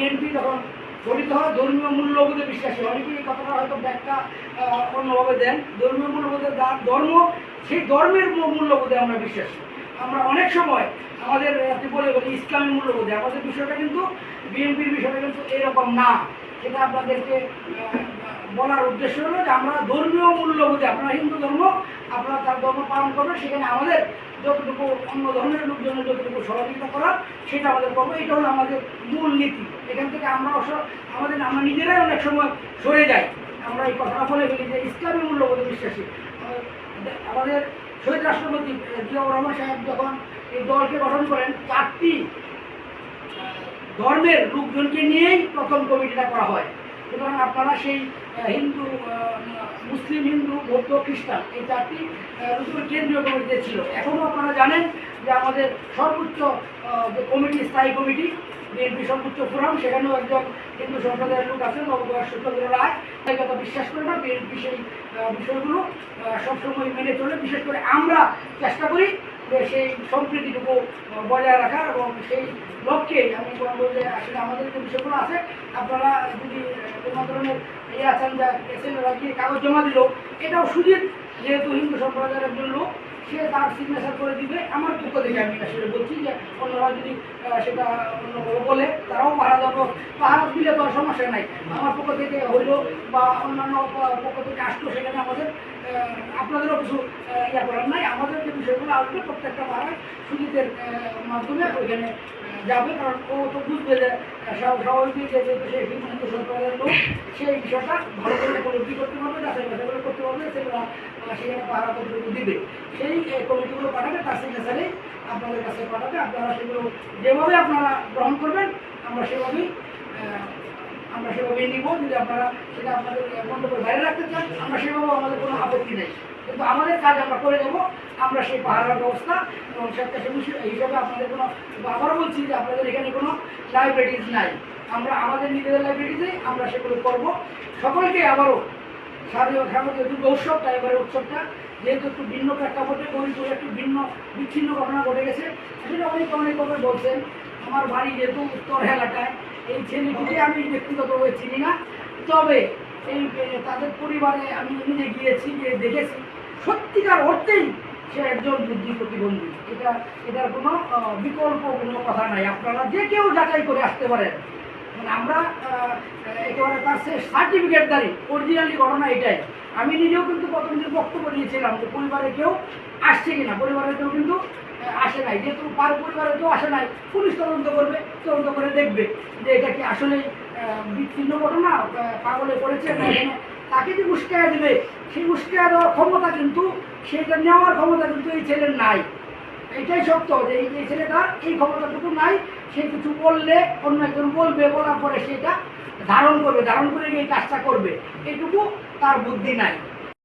BNP যখন গঠিত হয়, ধর্মীয় মূল্যবোধে বিশ্বাসী অনেকেই কথাটা হয়তো ব্যাখ্যা অন্যভাবে দেন। ধর্মীয় মূল্যবোধে ধর্ম, সেই ধর্মের মূল্যবোধে আমরা বিশ্বাসী। আমরা অনেক সময় আমাদের বলে বলি ইসলামী মূল্যবোধে, আমাদের বিষয়টা কিন্তু, বিএনপির বিষয়টা কিন্তু এরকম না। সেটা আপনাদেরকে বলার উদ্দেশ্য হলো যে আমরা ধর্মীয় মূল্যবোধে আপনারা হিন্দু ধর্ম, আপনারা তার ধর্ম পালন করবেন, সেখানে আমাদের যতটুকু অন্য ধর্মের লোকজনের যতটুকু সহযোগিতা করা সেটা আমাদের করব। এটা হলো আমাদের মূল নীতি। এখান থেকে আমরা আমাদের, আমরা নিজেরাই অনেক সময় সরে যাই। আমরা এই কথাটা বলে ফেলি যে ইসলামী মূল্যবোধে বিশ্বাসী। আমাদের শহীদ রাষ্ট্রপতি জিয়াউর রহমান সাহেব যখন এই দলকে গঠন করেন, চারটি ধর্মের লোকজনকে নিয়েই প্রথম কমিটিটা করা হয়। সুতরাং আপনারা সেই হিন্দু মুসলিম, হিন্দু, বৌদ্ধ, খ্রিস্টান এই চারটি লোকজন কেন্দ্রীয় কমিটিতে ছিল। এখনও আপনারা জানেন যে আমাদের সর্বোচ্চ কমিটি, স্থায়ী কমিটি বিএনপি সর্বোচ্চ ফোরাম, সেখানেও একজন হিন্দু সম্প্রদায়ের লোক আছেন সূত্রধর রায়। তাই কথা বিশ্বাস করে না, বিএনপি সেই বিষয়গুলো সবসময় মেনে চলে। বিশেষ করে আমরা চেষ্টা করি সেই সম্প্রীতিটুকু বজায় রাখার এবং সেই লক্ষ্যে, আমি বলব যে আসলে আমাদের যে বিষয়গুলো আছে। আপনারা যদি কোনো ধরনের ইয়ে আছেন যা এসে কাগজ জমা দিল, এটাও সুজিত, যেহেতু হিন্দু সম্প্রদায়ের একজন লোক সে তার সিগনেচার করে দিবে। আমার পক্ষ থেকে আমি আসলে বলছি যে, অন্যরা যদি সেটা অন্যভাবে বলে, তারাও পাহারা দেবো পাহারা দিলে তো সমস্যা নাই। আমার পক্ষ থেকে হইল বা অন্যান্য পক্ষ থেকে আসলো সেখানে আমাদের। আপনাদেরও কিছু ইয়া করার নাই। আমাদের যে বিষয়গুলো আসবে প্রত্যেকটা পাহাড় সুজিতের মাধ্যমে ওইখানে যাবে। কারণ ও তো বুঝবে যে স্বাভাবিক যে সে হিন্দু সেই বিষয়টা ভালো করে উপলব্ধি করতে পারবে যাচাই বাছাই করে করতে পারবে সেগুলো সেখানে পাহারা কতটুকু দিবে। সেই কমিটিগুলো পাঠাবে, তার সিগনেচারে আপনাদের কাছে পাঠাবে। আপনারা সেগুলো যেভাবে আপনারা গ্রহণ করবেন, আমরা সেভাবেই আমরা সেভাবেই নিব। যদি আপনারা সেটা আপনাদের মন্তব্যের বাইরে রাখতে চান, আমরা সেভাবেও আমাদের কোনো আপত্তি নেই। কিন্তু আমাদের কাজ আমরা করে দেবো আমরা সেই পাহাড়ার ব্যবস্থা এবং সেটা হিসাবে আপনাদের কোনো আবারও বলছি যে আপনাদের এখানে কোনো লাইব্রেরিজ নাই। আমরা আমাদের নিজেদের লাইব্রেরিতে আমরা সেগুলো করব সকলকে আবারও স্বাধীন স্বাগত দুর্গা উৎসবটা এবারে উৎসবটা, যেহেতু একটু ভিন্ন প্রেক্ষাপটে ফরিদপুরে একটু ভিন্ন, বিচ্ছিন্ন ঘটনা ঘটে গেছে আসলে অনেক অনেক কথা বলছেন। আমার বাড়ি যেহেতু উত্তর এলাকায়, এই ছেলেটিকে আমি ব্যক্তিগতভাবে চিনি না। তবে এই তাদের পরিবারে আমি নিজে গিয়েছি, গিয়ে দেখেছি। সত্যিকার অর্থেই সে একজন বুদ্ধি প্রতিবন্ধী। এটা, এটার কোনো বিকল্প কোনো কথা নাই। আপনারা যে কেউ যাচাই করে আসতে পারেন। মানে আমরা একেবারে তার সে সার্টিফিকেটদারি অরিজিনালি ঘটনা এটাই। আমি নিজেও কিন্তু প্রথম দিন বক্তব্য দিয়েছিলাম যে পরিবারে কেউ আসছে কিনা পরিবারে কেউ কিন্তু আসে নাই। যেহেতু পার পরিবারে কেউ আসে নাই, পুলিশ তদন্ত করবে, তদন্ত করে দেখবে যে এটা কি আসলে বিচ্ছিন্ন ঘটনা পাগলে করেছে না তাকে যে উস্কায়া দেবে, সেই উস্কায়া দেওয়ার ক্ষমতা কিন্তু, সেটা নেওয়ার ক্ষমতা কিন্তু এই ছেলের নাই। এটাই সত্য যে এই যে ছেলেটার এই ক্ষমতাটুকু নাই, সে কিছু বললে অন্য একজন বলবে, বলার পরে সেটা ধারণ করবে, ধারণ করে এই কাজটা করবে। এটুকু তার বুদ্ধি নাই।